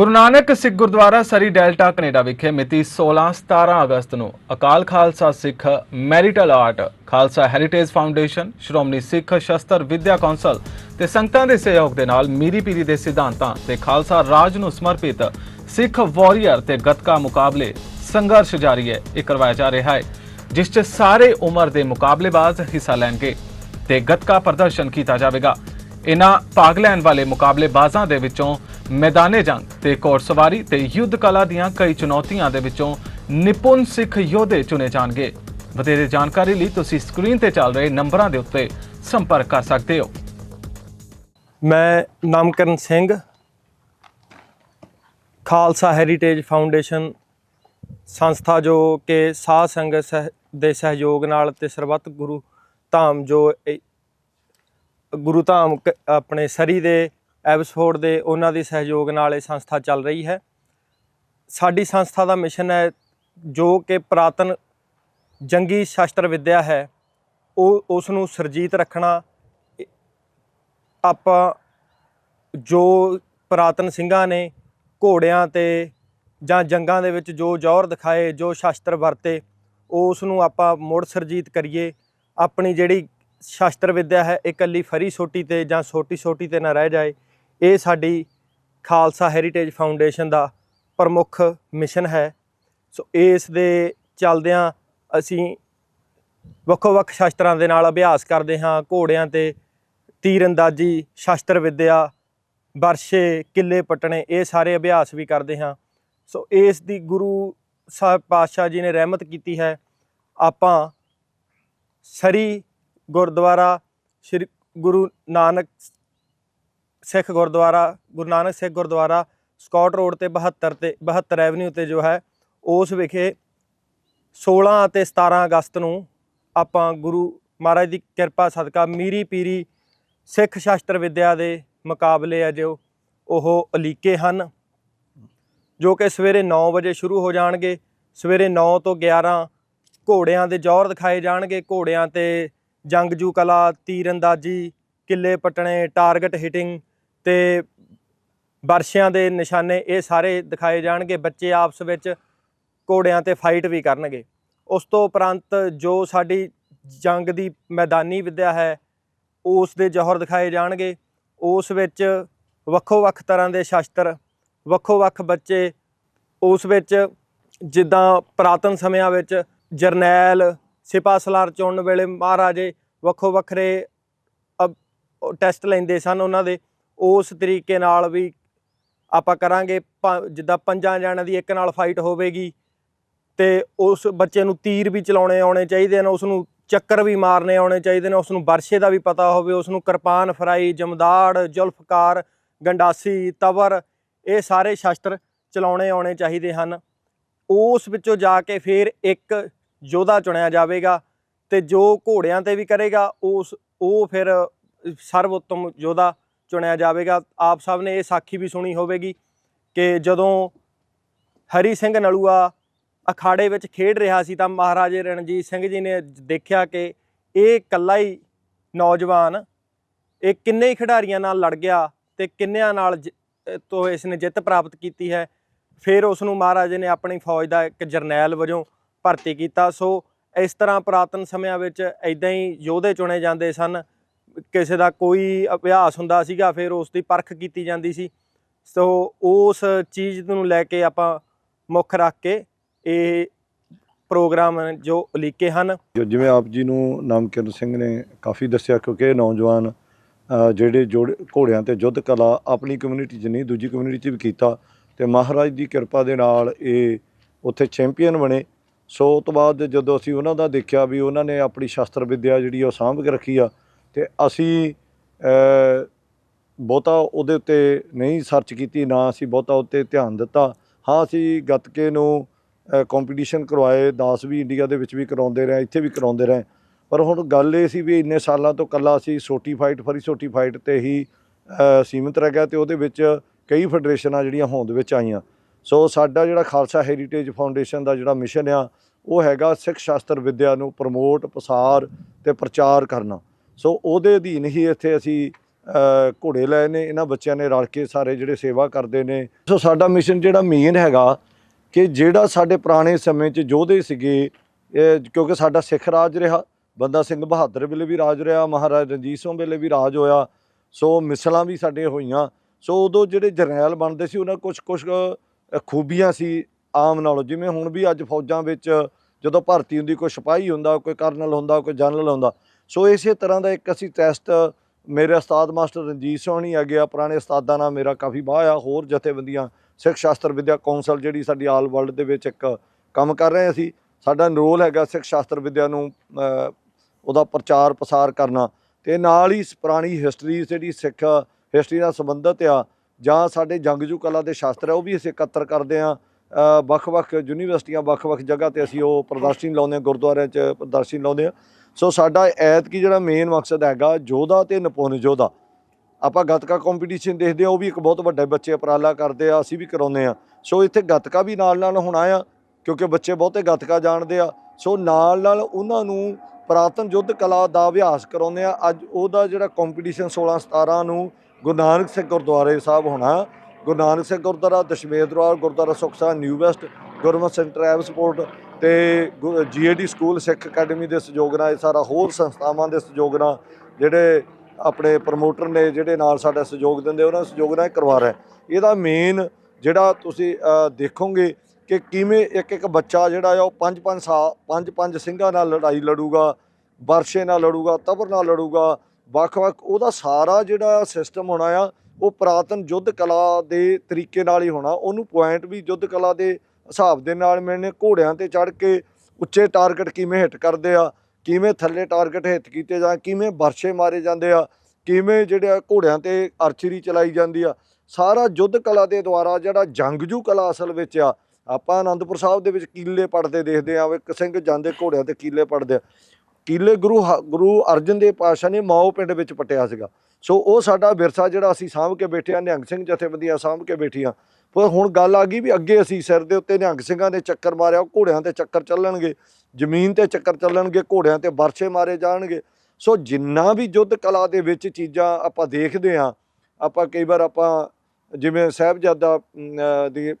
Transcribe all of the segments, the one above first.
Guru Nanak Sikh Gurdwara Surrey Delta, Canada ਵਿਖੇ ਮਿਤੀ 16-17 ਅਗਸਤ ਨੂੰ Akal Khalsa Sikh martial art, Khalsa heritage foundation, Shiromani Sikh Shastar Vidya council ਤੇ ਸੰਗਤਾਂ ਦੇ ਸਹਿਯੋਗ ਦੇ ਨਾਲ ਮੀਰੀ ਪੀਰੀ ਦੇ ਸਿਧਾਂਤਾਂ ਤੇ ਖਾਲਸਾ ਰਾਜ ਨੂੰ ਸਮਰਪਿਤ ਸਿੱਖ ਵਾਰੀਅਰ ਤੇ ਗੱਤਕਾ ਮੁਕਾਬਲੇ ਸੰਘਰਸ਼ ਜਾਰੀ ਹੈ, ਇਹ ਕਰਵਾਇਆ ਜਾ ਰਿਹਾ ਹੈ, ਜਿਸ 'ਚ ਸਾਰੇ ਉਮਰ ਦੇ ਮੁਕਾਬਲੇਬਾਜ਼ ਹਿੱਸਾ ਲੈਣਗੇ ਤੇ ਗੱਤਕਾ ਪ੍ਰਦਰਸ਼ਨ ਕੀਤਾ ਜਾਵੇਗਾ। ਇਨ੍ਹਾਂ ਭਾਗ ਲੈਣ ਵਾਲੇ ਮੁਕਾਬਲੇਬਾਜ਼ਾਂ ਦੇ ਵਿੱਚੋਂ ਮੈਦਾਨੇ ਜੰਗ ਤੇ ਘੋੜਸਵਾਰੀ ਤੇ ਯੁੱਧ ਕਲਾ ਦੀਆਂ ਕਈ ਚੁਣੌਤੀਆਂ ਦੇ ਵਿੱਚੋਂ ਨਿਪੁੰਨ ਸਿੱਖ ਯੋਧੇ ਚੁਣੇ ਜਾਣਗੇ। ਵਧੇਰੇ ਜਾਣਕਾਰੀ ਲਈ ਤੁਸੀਂ ਸਕਰੀਨ ਤੇ ਚੱਲ ਰਹੇ ਨੰਬਰਾਂ ਦੇ ਉੱਤੇ ਸੰਪਰਕ ਕਰ ਸਕਦੇ ਹੋ। ਮੈਂ ਨਾਮਕਰਨ ਸਿੰਘ, ਖਾਲਸਾ ਹੈਰੀਟੇਜ ਫਾਊਂਡੇਸ਼ਨ ਸੰਸਥਾ ਜੋ ਕਿ ਸਾਧ ਸੰਗਤ ਸਹਿ- ਦੇ ਸਹਿਯੋਗ ਨਾਲ ਤੇ ਸਰਬੱਤ ਗੁਰੂ ਧਾਮ ਜੋ ਗੁਰੂ ਧਾਮ ਕ- ਆਪਣੇ ਸਰੀ ਦੇ ਐਬਸਫੋਰਡ ਦੇ ਉਹਨਾਂ ਦੇ ਸਹਿਯੋਗ ਨਾਲ ਇਹ ਸੰਸਥਾ ਚੱਲ ਰਹੀ ਹੈ। ਸਾਡੀ ਸੰਸਥਾ ਦਾ ਮਿਸ਼ਨ ਹੈ ਜੋ ਕਿ ਪ੍ਰਾਤਨ ਜੰਗੀ ਸ਼ਾਸਤਰ ਵਿਦਿਆ ਹੈ। ਉਹ, ਉਸ ਨੂੰ ਸਰਜੀਤ ਰੱਖਣਾ। ਆਪਾਂ ਜੋ ਪ੍ਰਾਤਨ ਸਿੰਘਾਂ ਨੇ ਘੋੜਿਆਂ ਤੇ ਜਾਂ ਜੰਗਾਂ ਦੇ ਵਿੱਚ ਜੋ ਜੌਹਰ ਦਿਖਾਏ, ਜੋ ਸ਼ਾਸਤਰ ਵਰਤੇ ਉਸ ਨੂੰ ਆਪਾਂ ਮੁੜ ਸਰਜੀਤ ਕਰੀਏ। ਆਪਣੀ ਜਿਹੜੀ ਸ਼ਾਸਤਰ ਵਿਦਿਆ ਹੈ ਇਕੱਲੀ ਫਰੀ ਸੋਟੀ ਤੇ ਜਾਂ ਛੋਟੀ ਛੋਟੀ ਤੇ ਨਾ ਰਹਿ ਜਾਏ। ਇਹ ਸਾਡੀ ਖਾਲਸਾ ਹੈਰੀਟੇਜ ਫਾਊਂਡੇਸ਼ਨ ਦਾ ਪ੍ਰਮੁੱਖ ਮਿਸ਼ਨ ਹੈ। ਸੋ ਇਸ ਦੇ ਚੱਲਦਿਆਂ ਅਸੀਂ ਵੱਖੋ ਵੱਖ ਸ਼ਾਸਤਰਾਂ ਦੇ ਨਾਲ ਅਭਿਆਸ ਕਰਦੇ ਹਾਂ। ਘੋੜਿਆਂ ਤੇ ਤੀਰ ਅੰਦਾਜ਼ੀ ਸ਼ਾਸਤਰ ਵਿਦਿਆ ਵਰਸ਼ੇ, ਕਿੱਲੇ ਪਟਣੇ ਇਹ ਸਾਰੇ ਅਭਿਆਸ ਵੀ ਕਰਦੇ ਹਾਂ। ਸੋ ਇਸ ਦੀ ਗੁਰੂ ਸਾਹਿਬ ਪਾਤਸ਼ਾਹ ਜੀ ਨੇ ਰਹਿਮਤ ਕੀਤੀ ਹੈ। ਆਪਾਂ Surrey Gurdwara, Sri Guru Nanak Sikh Gurdwara, Guru Nanak Sikh Gurdwara, Scott road ਤੇ 72 ਤੇ 72 ਐਵਨਿਊ ਤੇ ਜੋ ਹੈ, ਉਸ ਵਿਖੇ 16 ਅਤੇ 17 ਅਗਸਤ ਨੂੰ ਆਪਾਂ ਗੁਰੂ ਮਹਾਰਾਜ ਦੀ ਕਿਰਪਾ, ਸਦਕਾ, ਮੀਰੀ ਪੀਰੀ ਸਿੱਖ ਸ਼ਾਸਤਰ ਵਿਦਿਆ ਦੇ ਮੁਕਾਬਲੇ ਆ ਜੋ ਉਹ ਅਲੀਕੇ ਹਨ, ਜੋ ਕਿ ਸਵੇਰੇ 9 ਵਜੇ ਸ਼ੁਰੂ ਹੋ ਜਾਣਗੇ। ਸਵੇਰੇ 9 ਤੋਂ 11 ਘੋੜਿਆਂ ਦੇ ਜ਼ੋਰ ਦਿਖਾਏ ਜਾਣਗੇ। ਘੋੜਿਆਂ ਤੇ ਜੰਗਜੂ ਕਲਾ ਤੀਰੰਦਾਜ਼ੀ ਕਿੱਲੇ ਪਟਣੇ, ਟਾਰਗੇਟ ਹਿਟਿੰਗ ਤੇ ਵਰਸ਼ਿਆਂ ਦੇ ਨਿਸ਼ਾਨੇ ਇਹ ਸਾਰੇ ਦਿਖਾਏ ਜਾਣਗੇ। ਬੱਚੇ ਆਪਸ ਵਿੱਚ ਘੋੜਿਆਂ ਤੇ ਫਾਈਟ ਵੀ ਕਰਨਗੇ। ਉਸ ਤੋਂ ਉਪਰੰਤ ਜੋ ਸਾਡੀ ਜੰਗ ਦੀ ਮੈਦਾਨੀ ਵਿਦਿਆ ਹੈ, ਉਸ ਦੇ ਜ਼ੋਹਰ ਦਿਖਾਏ ਜਾਣਗੇ। ਉਸ ਵਿੱਚ ਵੱਖੋ ਵੱਖ ਤਰ੍ਹਾਂ ਦੇ ਸ਼ਾਸਤਰ ਵੱਖੋ ਵੱਖ ਬੱਚੇ, ਉਸ ਵਿੱਚ ਜਿੱਦਾਂ ਪ੍ਰਾਤਨ ਸਮਿਆਂ ਵਿੱਚ ਜਰਨੈਲ, ਸਿਪਾਹ ਸਲਾਰ ਚੁਣਨ ਵੇਲੇ ਮਹਾਰਾਜੇ ਵੱਖੋ ਵੱਖਰੇ ਟੈਸਟ ਲੈਂਦੇ ਸਨ ਉਹਨਾਂ ਦੇ। ਉਸ ਤਰੀਕੇ ਨਾਲ ਵੀ ਆਪਾਂ ਕਰਾਂਗੇ ਪ- ਜਿੱਦਾਂ ਪੰਜਾਂ ਜਣਾਂ ਦੀ ਇੱਕ ਨਾਲ ਫਾਈਟ ਹੋਵੇਗੀ ਤੇ ਉਸ ਬੱਚੇ ਨੂੰ ਤੀਰ ਵੀ ਚਲਾਉਣੇ ਆਉਣੇ ਚਾਹੀਦੇ ਨੇ, ਉਸ ਨੂੰ ਚੱਕਰ ਵੀ ਮਾਰਨੇ ਆਉਣੇ ਚਾਹੀਦੇ ਨੇ, ਉਸ ਨੂੰ ਵਰਸ਼ੇ ਦਾ ਵੀ ਪਤਾ ਹੋਵੇ, ਉਸ ਨੂੰ ਕਿਰਪਾਨ ਫਰਾਈ, ਜਮਦਾੜ, ਜ਼ੁਲਫਕਾਰ, ਗੰਡਾਸੀ, ਤਵਰ ਇਹ ਸਾਰੇ ਸ਼ਸਤਰ ਚਲਾਉਣੇ ਆਉਣੇ ਚਾਹੀਦੇ ਹਨ। ਉਸ ਵਿੱਚੋਂ ਜਾ ਕੇ ਫਿਰ ਇੱਕ ਯੋਧਾ ਚੁਣਿਆ ਜਾਵੇਗਾ ਤੇ ਜੋ ਘੋੜਿਆਂ ਤੇ ਵੀ ਕਰੇਗਾ, ਉਸ, ਉਹ ਫਿਰ ਸਰਵਉੱਤਮ ਯੋਧਾ ਚੁਣਿਆ ਜਾਵੇਗਾ। ਆਪ ਸਭ ਨੇ ਇਹ ਸਾਖੀ ਵੀ ਸੁਣੀ ਹੋਵੇਗੀ ਕਿ ਜਦੋਂ ਹਰੀ ਸਿੰਘ ਨਲੂਆ ਅਖਾੜੇ ਵਿੱਚ ਖੇਡ ਰਿਹਾ ਸੀ ਤਾਂ ਮਹਾਰਾਜੇ ਰਣਜੀਤ ਸਿੰਘ ਜੀ ਨੇ ਦੇਖਿਆ ਕਿ ਇਹ ਇਕੱਲਾ ਹੀ ਨੌਜਵਾਨ ਇਹ ਕਿੰਨੇ ਹੀ ਖਿਡਾਰੀਆਂ ਨਾਲ ਲੜ ਗਿਆ ਤੇ ਕਿੰਨਿਆਂ ਨਾਲ ਜਿ- ਤੋਂ ਇਸ ਨੇ ਜਿੱਤ ਪ੍ਰਾਪਤ ਕੀਤੀ ਹੈ। ਫਿਰ ਉਸ ਨੂੰ ਮਹਾਰਾਜੇ ਨੇ ਆਪਣੀ ਫੌਜ ਦਾ ਇੱਕ ਜਰਨੈਲ ਵਜੋਂ ਭਰਤੀ ਕੀਤਾ। ਸੋ ਇਸ ਤਰ੍ਹਾਂ ਪੁਰਾਤਨ ਸਮਿਆਂ ਵਿੱਚ ਐਦਾਂ ਹੀ ਯੋਧੇ ਚੁਣੇ ਜਾਂਦੇ ਸਨ। ਕਿਸੇ ਦਾ ਕੋਈ ਅਭਿਆਸ ਹੁੰਦਾ ਸੀਗਾ, ਫਿਰ ਉਸ ਦੀ ਪਰਖ ਕੀਤੀ ਜਾਂਦੀ ਸੀ। ਸੋ ਉਸ ਚੀਜ਼ ਨੂੰ ਲੈ ਕੇ ਆਪਾਂ ਮੁੱਖ ਰੱਖ ਕੇ ਇਹ ਪ੍ਰੋਗਰਾਮ ਜੋ ਉਲੀਕੇ ਹਨ। ਜੋ ਜਿਵੇਂ ਆਪ ਜੀ ਨੂੰ ਨਾਮਕਿਰਨ ਸਿੰਘ ਨੇ ਕਾਫੀ ਦੱਸਿਆ, ਕਿਉਂਕਿ ਇਹ ਨੌਜਵਾਨ ਜਿਹੜੇ ਜੋੜ ਘੋੜਿਆਂ ਤੇ ਯੁੱਧ ਕਲਾ ਆਪਣੀ ਕਮਿਊਨਿਟੀ 'ਚ ਨਹੀਂ, ਦੂਜੀ ਕਮਿਊਨਿਟੀ 'ਚ ਵੀ ਕੀਤਾ ਤੇ ਮਹਾਰਾਜ ਦੀ ਕਿਰਪਾ ਦੇ ਨਾਲ ਇਹ ਉੱਥੇ ਚੈਂਪੀਅਨ ਬਣੇ। ਸੋ ਉਹ ਤੋਂ ਬਾਅਦ ਜਦੋਂ ਅਸੀਂ ਉਹਨਾਂ ਦਾ ਦੇਖਿਆ ਵੀ ਉਹਨਾਂ ਨੇ ਆਪਣੀ ਸ਼ਾਸਤਰ ਵਿਦਿਆ ਜਿਹੜੀ ਉਹ ਸਾਂਭ ਕੇ ਰੱਖੀ ਆ ਤੇ ਅਸੀਂ ਬਹੁਤਾ ਉਹਦੇ ਉੱਤੇ ਨਹੀਂ ਸਰਚ ਕੀਤੀ, ਨਾ ਅਸੀਂ ਬਹੁਤਾ ਉੱਤੇ ਧਿਆਨ ਦਿੱਤਾ। ਹਾਂ, ਅਸੀਂ ਗੱਤਕੇ ਨੂੰ ਕੰਪੀਟੀਸ਼ਨ ਕਰਵਾਏ 10 ਵੀ ਇੰਡੀਆ ਦੇ ਵਿੱਚ ਵੀ ਕਰਾਉਂਦੇ ਰਹੇ, ਇੱਥੇ ਵੀ ਕਰਾਉਂਦੇ ਰਹੇ। ਪਰ ਹੁਣ ਗੱਲ ਇਹ ਸੀ ਵੀ ਇੰਨੇ ਸਾਲਾਂ ਤੋਂ ਕੱਲਾ ਅਸੀਂ ਸੋਟੀ ਫਾਈਟ ਫਰੀ ਛੋਟੀ ਫਾਈਟ ਤੇ ਹੀ ਸੀਮਿਤ ਰਹਿ ਗਿਆ ਤੇ ਉਹਦੇ ਵਿੱਚ ਕਈ ਫੈਡਰੇਸ਼ਨਾਂ ਜਿਹੜੀਆਂ ਹੋਂਦ ਵਿੱਚ ਆਈਆਂ। ਸੋ ਸਾਡਾ ਜਿਹੜਾ ਖਾਲਸਾ ਹੈਰੀਟੇਜ ਫਾਊਂਡੇਸ਼ਨ ਦਾ ਜਿਹੜਾ ਮਿਸ਼ਨ ਆ, ਉਹ ਹੈਗਾ ਸਿੱਖ ਸ਼ਾਸਤਰ ਵਿੱਦਿਆ ਨੂੰ ਪ੍ਰਮੋਟ ਪਸਾਰ ਤੇ ਪ੍ਰਚਾਰ ਕਰਨਾ। ਸੋ ਉਹਦੇ ਅਧੀਨ ਹੀ ਇੱਥੇ ਅਸੀਂ ਘੋੜੇ ਲਏ ਨੇ, ਇਹਨਾਂ ਬੱਚਿਆਂ ਨੇ ਰਲ ਕੇ ਸਾਰੇ ਜਿਹੜੇ ਸੇਵਾ ਕਰਦੇ ਨੇ। ਸੋ ਸਾਡਾ ਮਿਸ਼ਨ ਜਿਹੜਾ ਮੇਨ ਹੈਗਾ ਕਿ ਜਿਹੜਾ ਸਾਡੇ ਪੁਰਾਣੇ ਸਮੇਂ 'ਚ ਯੋਧੇ ਸੀਗੇ ਕਿਉਂਕਿ ਸਾਡਾ ਸਿੱਖ ਰਾਜ ਰਿਹਾ, ਬੰਦਾ ਸਿੰਘ ਬਹਾਦਰ ਵੇਲੇ ਵੀ ਰਾਜ ਰਿਹਾ, ਮਹਾਰਾਜ ਰਣਜੀਤ ਸਿੰਘ ਵੇਲੇ ਵੀ ਰਾਜ ਹੋਇਆ। ਸੋ ਮਿਸਲਾਂ ਵੀ ਸਾਡੇ ਹੋਈਆਂ। ਸੋ ਉਦੋਂ ਜਿਹੜੇ ਜਰਨੈਲ ਬਣਦੇ ਸੀ, ਉਹਨਾਂ ਕੁਝ ਕੁਝ ਖੂਬੀਆਂ ਸੀ ਆਮ ਨਾਲੋਂ। ਜਿਵੇਂ ਹੁਣ ਵੀ ਅੱਜ ਫੌਜਾਂ ਵਿੱਚ ਜਦੋਂ ਭਰਤੀ ਹੁੰਦੀ, ਕੋਈ ਸਿਪਾਹੀ ਹੁੰਦਾ, ਕੋਈ ਕਰਨਲ ਹੁੰਦਾ, ਕੋਈ ਜਨਰਲ ਹੁੰਦਾ ਸੋ ਇਸੇ ਤਰ੍ਹਾਂ ਦਾ ਇੱਕ ਅਸੀਂ ਟੈਸਟ ਮੇਰੇ ਉਸਤਾਦ ਮਾਸਟਰ ਰਣਜੀਤ ਸਿੰਘ ਨਹੀਂ ਹੈਗੇ ਆ, ਪੁਰਾਣੇ ਉਸਤਾਦਾਂ ਨਾਲ ਮੇਰਾ ਕਾਫੀ ਬਾਹ ਆ, ਹੋਰ ਜਥੇਬੰਦੀਆਂ, ਸਿੱਖ ਸ਼ਾਸਤਰ ਵਿਦਿਆ ਕੌਂਸਲ ਜਿਹੜੀ ਸਾਡੀ ਆਲ ਵਰਲਡ ਦੇ ਵਿੱਚ ਇੱਕ ਕੰਮ ਕਰ ਰਹੇ ਅਸੀਂ, ਸਾਡਾ ਰੋਲ ਹੈਗਾ ਸਿੱਖ ਸ਼ਾਸਤਰ ਵਿਦਿਆ ਨੂੰ ਉਹਦਾ ਪ੍ਰਚਾਰ ਪ੍ਰਸਾਰ ਕਰਨਾ, ਤੇ ਨਾਲ ਹੀ ਸ- ਪੁਰਾਣੀ ਹਿਸਟਰੀ ਜਿਹੜੀ ਸਿੱਖ ਹਿਸਟਰੀ ਨਾਲ ਸੰਬੰਧਿਤ ਆ, ਜਾਂ ਸਾਡੇ ਜੰਗਜੂ ਕਲਾ ਦੇ ਸ਼ਾਸਤਰ ਆ, ਉਹ ਵੀ ਅਸੀਂ ਇਕੱਤਰ ਕਰਦੇ ਆ ਵੱਖ-ਵੱਖ ਯੂਨੀਵਰਸਿਟੀਆਂ, ਵੱਖ-ਵੱਖ ਜਗ੍ਹਾ ਤੇ ਅਸੀਂ ਉਹ ਪ੍ਰਦਰਸ਼ਨੀ ਲਾਉਂਦੇ ਆ ਗੁਰਦੁਆਰਿਆਂ 'ਚ ਪ੍ਰਦਰਸ਼ਨੀ ਲਾਉਂਦੇ ਆ ਸੋ ਸਾਡਾ ਐਤਕੀ ਜਿਹੜਾ ਮੇਨ ਮਕਸਦ ਹੈਗਾ ਯੋਧਾ ਤੇ ਨਿਪੁੰਨ ਯੋਧਾ। ਆਪਾਂ ਗੱਤਕਾ ਕੰਪੀਟੀਸ਼ਨ ਦੇਖਦੇ ਆ ਉਹ ਵੀ ਇੱਕ ਬਹੁਤ ਵੱਡੇ ਬੱਚੇ ਉਪਰਾਲਾ ਕਰਦੇ ਆ, ਅਸੀਂ ਵੀ ਕਰਾਉਂਦੇ ਆ ਸੋ ਇੱਥੇ ਗੱਤਕਾ ਵੀ ਨਾਲ ਨਾਲ ਹੋਣਾ ਆ ਕਿਉਂਕਿ ਬੱਚੇ ਬਹੁਤੇ ਗੱਤਕਾ ਜਾਣਦੇ ਆ। ਸੋ ਨਾਲ ਨਾਲ ਉਹਨਾਂ ਨੂੰ ਪੁਰਾਤਨ ਯੁੱਧ ਕਲਾ ਦਾ ਅਭਿਆਸ ਕਰਾਉਂਦੇ ਆ ਅੱਜ ਉਹਦਾ ਜਿਹੜਾ ਕੰਪੀਟੀਸ਼ਨ 16 17 ਨੂੰ ਗੁਰੂ ਨਾਨਕ ਸਿੰਘ ਗੁਰਦੁਆਰੇ ਸਾਹਿਬ ਹੋਣਾ, ਗੁਰੂ ਨਾਨਕ ਸਿੰਘ ਗੁਰਦੁਆਰਾ ਦਸ਼ਮੇਸ਼ ਦਰਬਾਰ ਗੁਰਦੁਆਰਾ ਸੁਖਸਾ ਨਿਊ ਵੈਸਟ ਗੁਰਮਤਿ ਸੈਂਟਰ ਐਵ ਸਪੋਰਟ ਤੇ ਜੀਏਡੀ ਸਕੂਲ, ਸਿੱਖ ਅਕੈਡਮੀ ਦੇ ਸਹਿਯੋਗ ਨਾਲ ਇਹ ਸਾਰਾ ਹੋਰ ਸੰਸਥਾਵਾਂ ਦੇ ਸਹਿਯੋਗ ਨਾਲ ਜਿਹੜੇ ਆਪਣੇ ਪ੍ਰਮੋਟਰ ਨੇ, ਜਿਹੜੇ ਨਾਲ ਸਾਡਾ ਸਹਿਯੋਗ ਦਿੰਦੇ, ਉਹਨਾਂ ਸਹਿਯੋਗ ਨਾਲ ਇਹ ਕਰਵਾ ਰਿਹਾ ਇਹਦਾ ਮੇਨ ਜਿਹੜਾ ਤੁਸੀਂ ਦੇਖੋਗੇ ਕਿ ਕਿਵੇਂ ਇੱਕ ਇੱਕ ਬੱਚਾ ਜਿਹੜਾ ਆ ਉਹ ਪੰਜ ਪੰਜ ਸਾਲ ਪੰਜ ਪੰਜ ਸਿੰਘਾਂ ਨਾਲ ਲੜਾਈ ਲੜੂਗਾ, ਵਰਸ਼ੇ ਨਾਲ ਲੜੂਗਾ, ਤਬਰ ਨਾਲ ਲੜੂਗਾ, ਵੱਖ-ਵੱਖ ਉਹਦਾ ਸਾਰਾ ਜਿਹੜਾ ਸਿਸਟਮ ਹੋਣਾ ਆ, ਉਹ ਪੁਰਾਤਨ ਯੁੱਧ ਕਲਾ ਦੇ ਤਰੀਕੇ ਨਾਲ ਹੀ ਹੋਣਾ। ਉਹਨੂੰ ਪੁਆਇੰਟ ਵੀ ਯੁੱਧ ਕਲਾ ਦੇ ਹਿਸਾਬ ਦੇ ਨਾਲ ਮਿਲਣੇ ਘੋੜਿਆਂ ਤੇ ਚੜ ਕੇ ਉੱਚੇ ਟਾਰਗੇਟ ਕਿਵੇਂ ਹਿੱਟ ਕਰਦੇ ਆ, ਕਿਵੇਂ ਥੱਲੇ ਟਾਰਗੇਟ ਹਿੱਟ ਕੀਤੇ ਜਾਂ ਕਿਵੇਂ ਵਰਸ਼ੇ ਮਾਰੇ ਜਾਂਦੇ ਆ, ਕਿਵੇਂ ਜਿਹੜੇ ਆ ਘੋੜਿਆਂ ਤੇ ਅਰਚਰੀ ਚਲਾਈ ਜਾਂਦੀ ਆ, ਸਾਰਾ ਯੁੱਧ ਕਲਾ ਦੇ ਦੁਆਰਾ ਜਿਹੜਾ ਜੰਗਜੂ ਕਲਾ ਅਸਲ ਵਿੱਚ ਆ, ਆਪਾਂ ਆਨੰਦਪੁਰ ਸਾਹਿਬ ਦੇ ਵਿੱਚ ਕੀਲੇ ਪੜਦੇ ਦੇਖਦੇ ਆ, ਇੱਕ ਸਿੰਘ ਜਾਂਦੇ ਘੋੜਿਆਂ ਤੇ ਕੀਲੇ ਪੜਦੇ ਆ, ਕੀਲੇ ਗੁਰੂ ਹ- ਗੁਰੂ ਅਰਜਨ ਦੇਵ ਪਾਤਸ਼ਾਹ ਨੇ ਮਾਓ ਪਿੰਡ ਵਿੱਚ ਪਟਿਆ ਸੀਗਾ, ਸੋ ਉਹ ਸਾਡਾ ਵਿਰਸਾ ਜਿਹੜਾ ਅਸੀਂ ਸਾਂਭ ਕੇ ਬੈਠੇ ਆ, ਨਿਹੰਗ ਸਿੰਘ ਜਥੇਬੰਦੀਆਂ ਸਾਂਭ ਕੇ ਬੈਠੀਆਂ ਪਰ ਹੁਣ ਗੱਲ ਆ ਗਈ ਵੀ ਅੱਗੇ ਅਸੀਂ ਸਿਰ ਦੇ ਉੱਤੇ ਨਿਹੰਗ ਸਿੰਘਾਂ ਦੇ ਚੱਕਰ ਮਾਰਿਆ ਘੋੜਿਆਂ ਤੇ ਚੱਕਰ ਚੱਲਣਗੇ, ਜ਼ਮੀਨ ਤੇ ਚੱਕਰ ਚੱਲਣਗੇ, ਘੋੜਿਆਂ ਤੇ ਵਰਛੇ ਮਾਰੇ ਜਾਣਗੇ। ਸੋ ਜਿੰਨਾ ਵੀ ਯੁੱਧ ਕਲਾ ਦੇ ਵਿੱਚ ਚੀਜ਼ਾਂ ਆਪਾਂ ਦੇਖਦੇ ਆ ਆਪਾਂ ਕਈ ਵਾਰ ਆਪਾਂ ਜਿਵੇਂ ਸਾਹਿਬਜ਼ਾਦਾ ਦੀ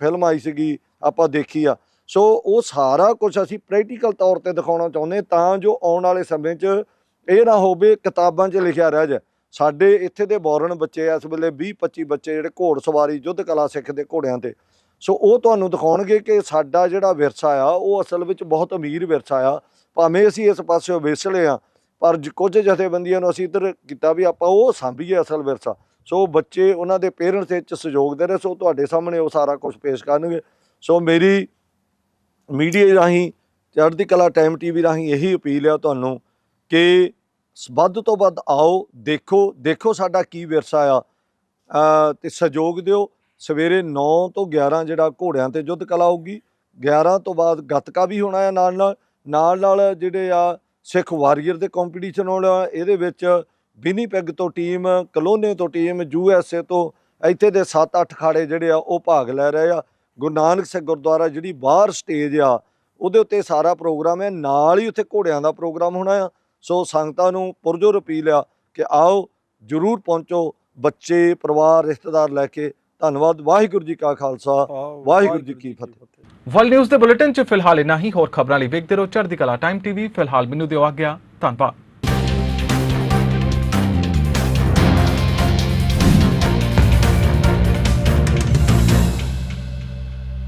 ਫਿਲਮ ਆਈ ਸੀਗੀ, ਆਪਾਂ ਦੇਖੀ ਆ। ਸੋ ਉਹ ਸਾਰਾ ਕੁਝ ਅਸੀਂ ਪ੍ਰੈਕਟੀਕਲ ਤੌਰ ਤੇ ਦਿਖਾਉਣਾ ਚਾਹੁੰਦੇ ਤਾਂ ਜੋ ਆਉਣ ਵਾਲੇ ਸਮੇਂ 'ਚ ਇਹ ਨਾ ਹੋਵੇ ਕਿਤਾਬਾਂ 'ਚ ਲਿਖਿਆ ਰਹਿ ਜਾਏ। ਸਾਡੇ ਇੱਥੇ ਦੇ ਬੌਰਨ ਬੱਚੇ ਇਸ ਵੇਲੇ 20 25 ਬੱਚੇ ਜਿਹੜੇ ਘੋੜ ਸਵਾਰੀ, ਯੁੱਧ ਕਲਾ ਸਿੱਖਦੇ ਘੋੜਿਆਂ ਤੇ। ਸੋ ਉਹ ਤੁਹਾਨੂੰ ਦਿਖਾਉਣਗੇ ਕਿ ਸਾਡਾ ਜਿਹੜਾ ਵਿਰਸਾ ਆ, ਉਹ ਅਸਲ ਵਿੱਚ ਬਹੁਤ ਅਮੀਰ ਵਿਰਸਾ ਆ। ਭਾਵੇਂ ਅਸੀਂ ਇਸ ਪਾਸੇ ਵੇਸਲੇ ਆ, ਪਰ ਕੁਝ ਜਥੇਬੰਦੀਆਂ ਨੂੰ ਅਸੀਂ ਇੱਧਰ ਕੀਤਾ ਵੀ ਆਪਾਂ ਉਹ ਸਾਂਭੀਏ ਅਸਲ ਵਿਰਸਾ। ਸੋ ਬੱਚੇ ਉਹਨਾਂ ਦੇ ਪੇਰੈਂਟਸ ਵਿੱਚ ਸਹਿਯੋਗ ਦੇ ਰਹੇ, ਸੋ ਤੁਹਾਡੇ ਸਾਹਮਣੇ ਉਹ ਸਾਰਾ ਕੁਝ ਪੇਸ਼ ਕਰਨਗੇ। ਸੋ ਮੇਰੀ ਮੀਡੀਆ ਰਾਹੀਂ, ਚੜ੍ਹਦੀ ਕਲਾ ਟਾਈਮ ਟੀਵੀ ਰਾਹੀਂ ਇਹੀ ਅਪੀਲ ਆ ਤੁਹਾਨੂੰ ਕਿ ਵੱਧ ਤੋਂ ਵੱਧ ਆਓ ਦੇਖੋ ਦੇਖੋ ਸਾਡਾ ਕੀ ਵਿਰਸਾ ਆ। ਅ, ਤੇ ਸਹਿਯੋਗ ਦਿਓ। ਸਵੇਰੇ 9 ਤੋਂ 11 ਜਿਹੜਾ ਘੋੜਿਆਂ ਤੇ ਯੁੱਧ ਕਲਾ ਹੋਊਗੀ। 11 ਤੋਂ ਬਾਅਦ ਗੱਤਕਾ ਵੀ ਹੋਣਾ ਹੈ ਨਾਲ ਨਾਲ। ਨਾਲ ਨਾਲ ਜਿਹੜੇ ਆ ਸਿੱਖ ਵਾਰੀਅਰ ਦੇ ਕੰਪੀਟੀਸ਼ਨ ਹੋਣਾ ਇਹਦੇ ਵਿੱਚ ਵਿਨੀਪੈਗ ਤੋਂ ਟੀਮ ਕਲੋਨੇ ਤੋਂ ਟੀਮ ਯੂ ਐੱਸ ਏ ਤੋਂ ਇੱਥੇ ਦੇ 7-8 ਖਾੜੇ ਜਿਹੜੇ ਆ ਉਹ ਭਾਗ ਲੈ ਰਹੇ ਆ। ਗੁਰੂ ਨਾਨਕ ਸਿੰਘ ਗੁਰਦੁਆਰਾ ਜਿਹੜੀ ਬਾਹਰ ਸਟੇਜ ਆ ਉਹਦੇ ਉੱਤੇ ਸਾਰਾ ਪ੍ਰੋਗਰਾਮ ਹੈ ਨਾਲ ਹੀ ਉੱਥੇ ਘੋੜਿਆਂ ਦਾ ਪ੍ਰੋਗਰਾਮ ਹੋਣਾ ਆ। ਸੋ ਸੰਗਤਾਂ ਨੂੰ ਪੁਰਜੋਰ ਅਪੀਲ ਆ ਕਿ ਆਓ ਜਰੂਰ ਪਹੁੰਚੋ ਬੱਚੇ ਪਰਿਵਾਰ ਰਿਸ਼ਤੇਦਾਰ ਲੈ ਕੇ ਧੰਨਵਾਦ। ਵਾਹਿਗੁਰੂ ਜੀ ਕਾ ਖਾਲਸਾ ਵਾਹਿਗੁਰੂ ਜੀ ਕੀ ਫਤਿਹ। ਵਰਲਡ ਨਿਊਜ਼ ਦੇ ਬੁਲੇਟਿਨ 'ਚ ਫਿਲਹਾਲ ਇਨਾ ਹੀ। ਹੋਰ ਖਬਰਾਂ ਲਈ ਵੇਖਦੇ ਰਹੋ ਚੜ੍ਹਦੀ ਕਲਾ ਟਾਈਮ ਟੀਵੀ। ਫਿਲਹਾਲ ਮੈਨੂੰ ਦਿਓ ਆਗਿਆ। ਧੰਨਵਾਦ।